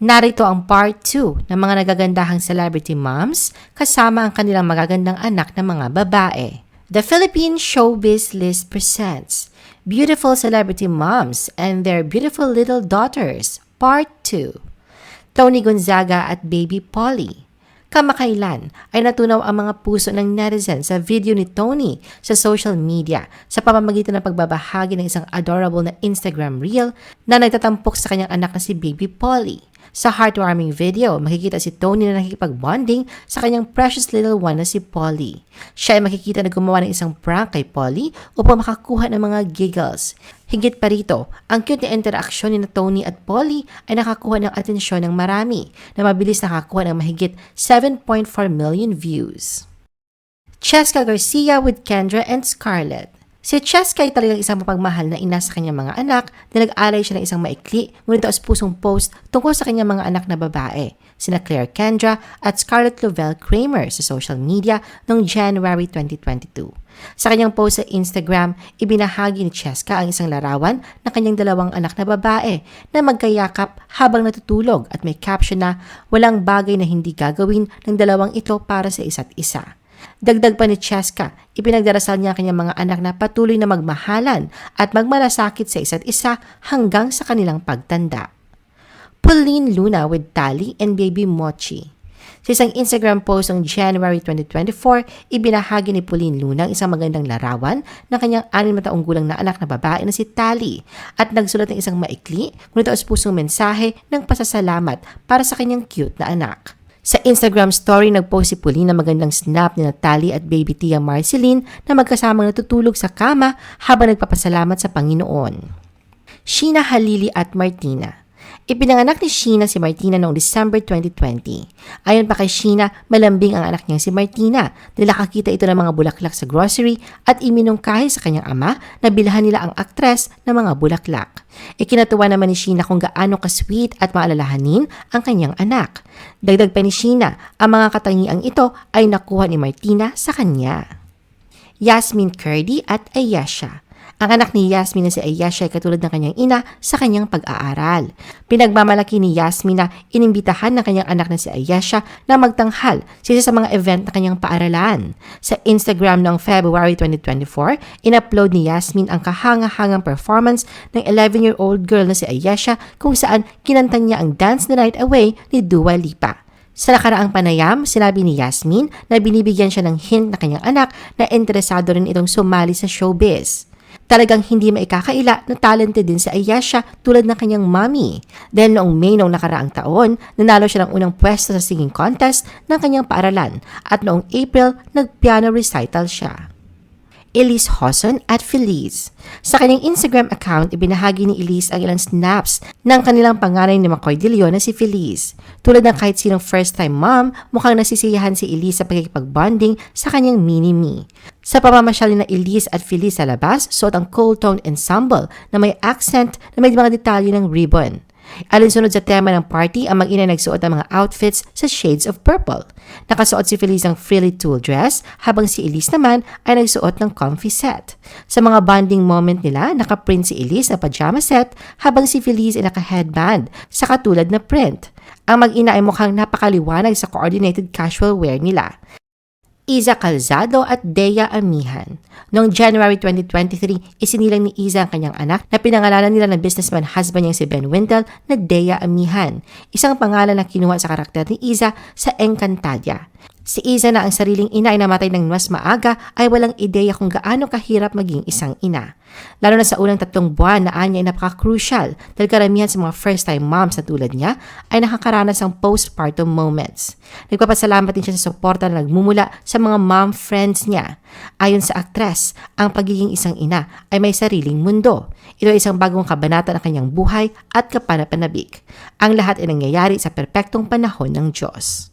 Narito ang part 2 ng mga nagagandahang celebrity moms kasama ang kanilang magagandang anak na mga babae. The Philippine Showbiz List presents Beautiful Celebrity Moms and Their Beautiful Little Daughters, Part 2. Tony Gonzaga at Baby Polly. Kamakailan ay natunaw ang mga puso ng netizens sa video ni Tony sa social media sa pamamagitan ng pagbabahagi ng isang adorable na Instagram reel na nagtatampok sa kanyang anak na si Baby Polly. Sa heartwarming video, makikita si Tony na nakikipag-bonding sa kanyang precious little one na si Polly. Siya ay makikita na gumawa ng isang prank kay Polly upang makakuha ng mga giggles. Higit pa rito, ang cute na interaksyon ni na Tony at Polly ay nakakuha ng atensyon ng marami na mabilis nakakuha ng mahigit 7.4 million views. Cheska Garcia with Kendra and Scarlett. Si Cheska ay talagang isang mapagmahal na ina sa kanyang mga anak na nag-alay siya ng isang maikli ngunit taos pusong post tungkol sa kanyang mga anak na babae, sina Claire Kendra at Scarlett Lovell Kramer sa social media noong January 2022. Sa kanyang post sa Instagram, ibinahagi ni Cheska ang isang larawan ng kanyang dalawang anak na babae na magkayakap habang natutulog at may caption na walang bagay na hindi gagawin ng dalawang ito para sa isa't isa. Dagdag pa ni Cheska, ipinagdarasal niya ang kanyang mga anak na patuloy na magmahalan at magmalasakit sa isa't isa hanggang sa kanilang pagtanda. Pauline Luna with Tali and Baby Mochi. Sa isang Instagram post noong January 2024, ibinahagi ni Pauline Luna ang isang magandang larawan ng kanyang anim na taong gulang na anak na babae na si Tali at nagsulat ng isang maikli ngunit taos pusong mensahe ng pasasalamat para sa kanyang cute na anak. Sa Instagram story, nagpost si Pauline na magandang snap ni Natalie at baby Tia Marceline na magkasamang natutulog sa kama habang nagpapasalamat sa Panginoon. Sheena Halili at Martina Ipinanganak ni Sheena si Martina noong December 2020. Ayon pa kay Sheena, malambing ang anak niyang si Martina. Nilakakita ito ng mga bulaklak sa grocery at iminungkahi sa kanyang ama na bilhan nila ang aktres ng mga bulaklak. Ikinatuwa naman ni Sheena kung gaano ka-sweet at maalalahanin ang kanyang anak. Dagdag pa ni Sheena, ang mga katangiang ito ay nakuha ni Martina sa kanya. Yasmin Curdy at Ayesha ang anak ni Yasmin na si Ayesha ay katulad ng kanyang ina sa kanyang pag-aaral. Pinagmamalaki ni Yasmin na inimbitahan ng kanyang anak na si Ayesha na magtanghal sa isa sa mga event na kanyang paaralan. Sa Instagram noong February 2024, in-upload ni Yasmin ang kahanga-hangang performance ng 11-year-old girl na si Ayesha kung saan kinanta niya ang Dance the Night Away ni Dua Lipa. Sa nakaraang panayam, sinabi ni Yasmin na binibigyan siya ng hint na kanyang anak na interesado rin itong sumali sa showbiz. Talagang hindi maikakaila na talented din si Ayesha tulad ng kanyang mommy. Dahil noong May noong nakaraang taon, nanalo siya ng unang pwesto sa singing contest ng kanyang paaralan at noong April, nag-piano recital siya. Elise Hoson at Feliz. Sa kanyang Instagram account, ibinahagi ni Elise ang ilang snaps ng kanilang panganay ni McCoy De Leon na si Feliz. Tulad ng kahit sinong first-time mom, mukhang nasisiyahan si Elise sa pagkikipag-bonding sa kanyang mini-me. Sa pamamasyal na Elise at Feliz sa labas, suot ang cool-toned ensemble na may accent na may mga detalye ng ribbon. Alinsunod sa tema ng party, ang mag-ina nagsuot ng mga outfits sa shades of purple. Nakasuot si Feliz ng frilly tulle dress, habang si Elise naman ay nagsuot ng comfy set. Sa mga bonding moment nila, nakaprint si Elise na pajama set, habang si Feliz ay naka-headband sa katulad na print. Ang mag-ina ay mukhang napakaliwanag sa coordinated casual wear nila. Iza Calzado at Dea Amihan. Noong January 2023, isinilang ni Iza ang kanyang anak na pinangalanan nila ng businessman husband niyang si Ben Wendell na Dea Amihan, isang pangalan na kinuha sa karakter ni Iza sa Encantadia. Si Iza na ang sariling ina ay namatay ng mas maaga ay walang ideya kung gaano kahirap maging isang ina. Lalo na sa unang tatlong buwan na anya ay napaka-crucial dahil karamihan sa mga first-time moms na tulad niya ay nakakaranas ng postpartum moments. Nagpapasalamat din siya sa suporta na nagmumula sa mga mom friends niya. Ayon sa aktres, ang pagiging isang ina ay may sariling mundo. Ito ay isang bagong kabanata ng kanyang buhay at kapanapanabik. Ang lahat ay nangyayari sa perpektong panahon ng Diyos.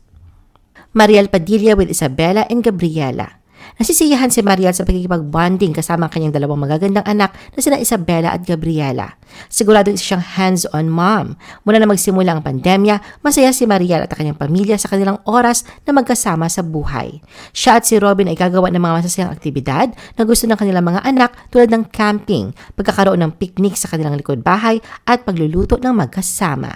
Mariel Padilla with Isabella and Gabriela. Nasisiyahan si Mariel sa pagkikipag-bonding kasama ang kanyang dalawang magagandang anak na sina Isabella at Gabriela. Sigurado isa siyang hands-on mom. Mula na magsimula ang pandemya, masaya si Mariel at ang kanyang pamilya sa kanilang oras na magkasama sa buhay. Siya at si Robin ay gagawa ng mga masasayang aktibidad na gusto ng kanilang mga anak tulad ng camping, pagkakaroon ng picnic sa kanilang likod bahay at pagluluto ng magkasama.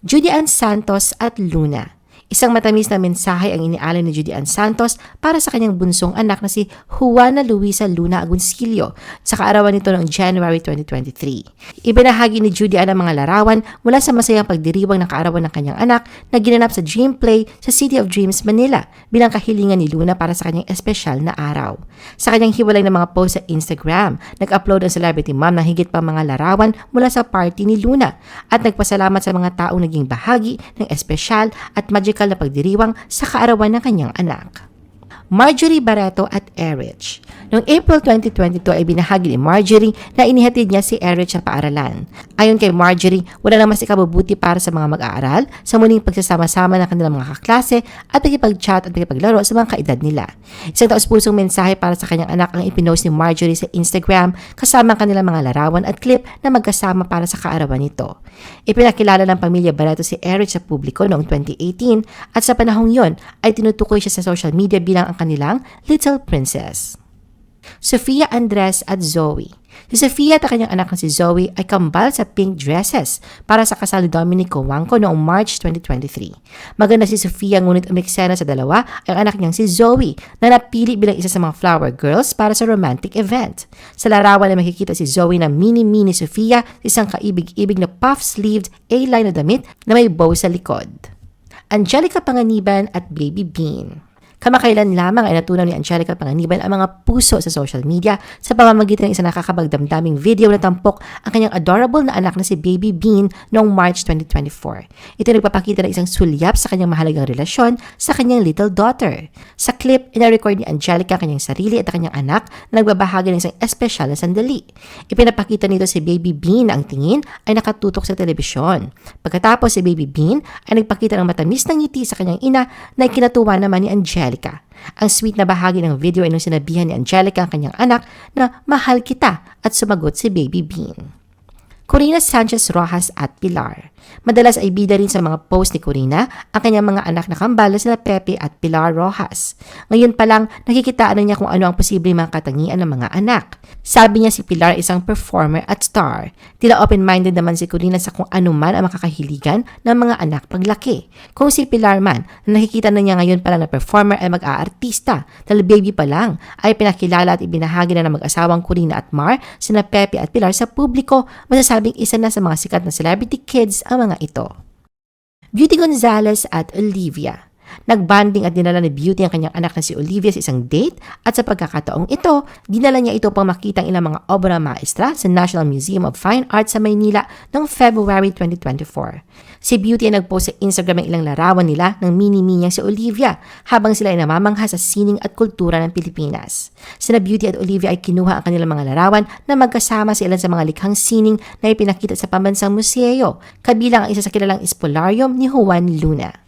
Judy Ann Santos at Luna. Isang matamis na mensahe ang inialay ni Judy Ann Santos para sa kanyang bunsong anak na si Juana Luisa Luna Agoncillo sa kaarawan nito noong January 2023. Ibinahagi ni Judy Ann ang mga larawan mula sa masayang pagdiriwang ng kaarawan ng kanyang anak na ginanap sa Dream Play sa City of Dreams, Manila bilang kahilingan ni Luna para sa kanyang espesyal na araw. Sa kanyang hiwalay na mga post sa Instagram, nag-upload ang celebrity mom ng higit pa mga larawan mula sa party ni Luna at nagpasalamat sa mga taong naging bahagi ng espesyal at magical na pagdiriwang sa kaarawan ng kanyang anak. Marjorie Barreto at Erich. Noong April 2022 ay binahagi ni Marjorie na inihatid niya si Erich sa paaralan. Ayon kay Marjorie, wala na mas ikabubuti para sa mga mag-aaral sa muling pagsasama-sama ng kanilang mga kaklase at pagkipag-chat at pagkipaglaro sa mga kaedad nila. Isang taus-pusong mensahe para sa kanyang anak ang ipinost ni Marjorie sa Instagram kasama ang kanilang mga larawan at clip na magkasama para sa kaarawan nito. Ipinakilala ng pamilya Barreto si Erich sa publiko noong 2018 at sa panahong yon ay tinutukoy siya sa social media bilang ang kanilang Little Princess. Sofia Andres at Zoe. Si Sofia at ang kanyang anak na si Zoe ay kambal sa pink dresses para sa kasal ni Dominic Coangco noong March 2023. Maganda si Sofia ngunit umiksena sa dalawa ang anak niyang si Zoe na napili bilang isa sa mga flower girls para sa romantic event. Sa larawan ay makikita si Zoe na mini-mini Sofia sa isang kaibig-ibig na puff-sleeved A-line na damit na may bow sa likod. Angelica Panganiban at Baby Bean. Kamakailan lamang ay natunaw ni Angelica Panganiban ang mga puso sa social media sa pamamagitan ng isang nakakabagdamdaming video na tampok ang kanyang adorable na anak na si Baby Bean noong March 2024. Ito nagpapakita ng isang sulyap sa kanyang mahalagang relasyon sa kanyang little daughter. Sa clip, ina-record ni Angelica ang kanyang sarili at ang kanyang anak na nagbabahagi ng isang espesyal na sandali. Ipinapakita nito si Baby Bean na ang tingin ay nakatutok sa telebisyon. Pagkatapos si Baby Bean ay nagpakita ng matamis na ngiti sa kanyang ina na ikinatuwa naman ni Angelica. Ang sweet na bahagi ng video ay nung sinabihan ni Angelica ang kanyang anak na mahal kita at sumagot si Baby Bean. Corina Sanchez Rojas at Pilar. Madalas ay bida rin sa mga post ni Corina ang kanyang mga anak na kambal na sina Pepe at Pilar Rojas. Ngayon pa lang, nakikitaan na niya kung ano ang posibleng mga katangian ng mga anak. Sabi niya si Pilar isang performer at star. Tila open-minded naman si Corina sa kung ano man ang makakahiligan ng mga anak paglaki. Kung si Pilar man, na nakikita na niya ngayon pa lang na performer ay mag-aartista, dahil baby pa lang, ay pinakilala at ibinahagi na ng mag-asawang Corina at Mar, sina Pepe at Pilar sa publiko, masasabing isa na sa mga sikat na celebrity kids ang mga ito. Beauty Gonzalez at Olivia. Nagbanding at dinala ni Beauty ang kanyang anak na si Olivia sa isang date at sa pagkakataong ito, dinala niya ito pang makita ang ilang mga obra maestra sa National Museum of Fine Arts sa Maynila noong February 2024. Si Beauty ay nagpost sa Instagram ang ilang larawan nila ng mini-me niyang si Olivia habang sila ay namamangha sa sining at kultura ng Pilipinas. Sina Beauty at Olivia ay kinuha ang kanilang mga larawan na magkasama sa ilan sa mga likhang sining na ipinakita sa pambansang museo, kabilang ang isa sa kilalang espolarium ni Juan Luna.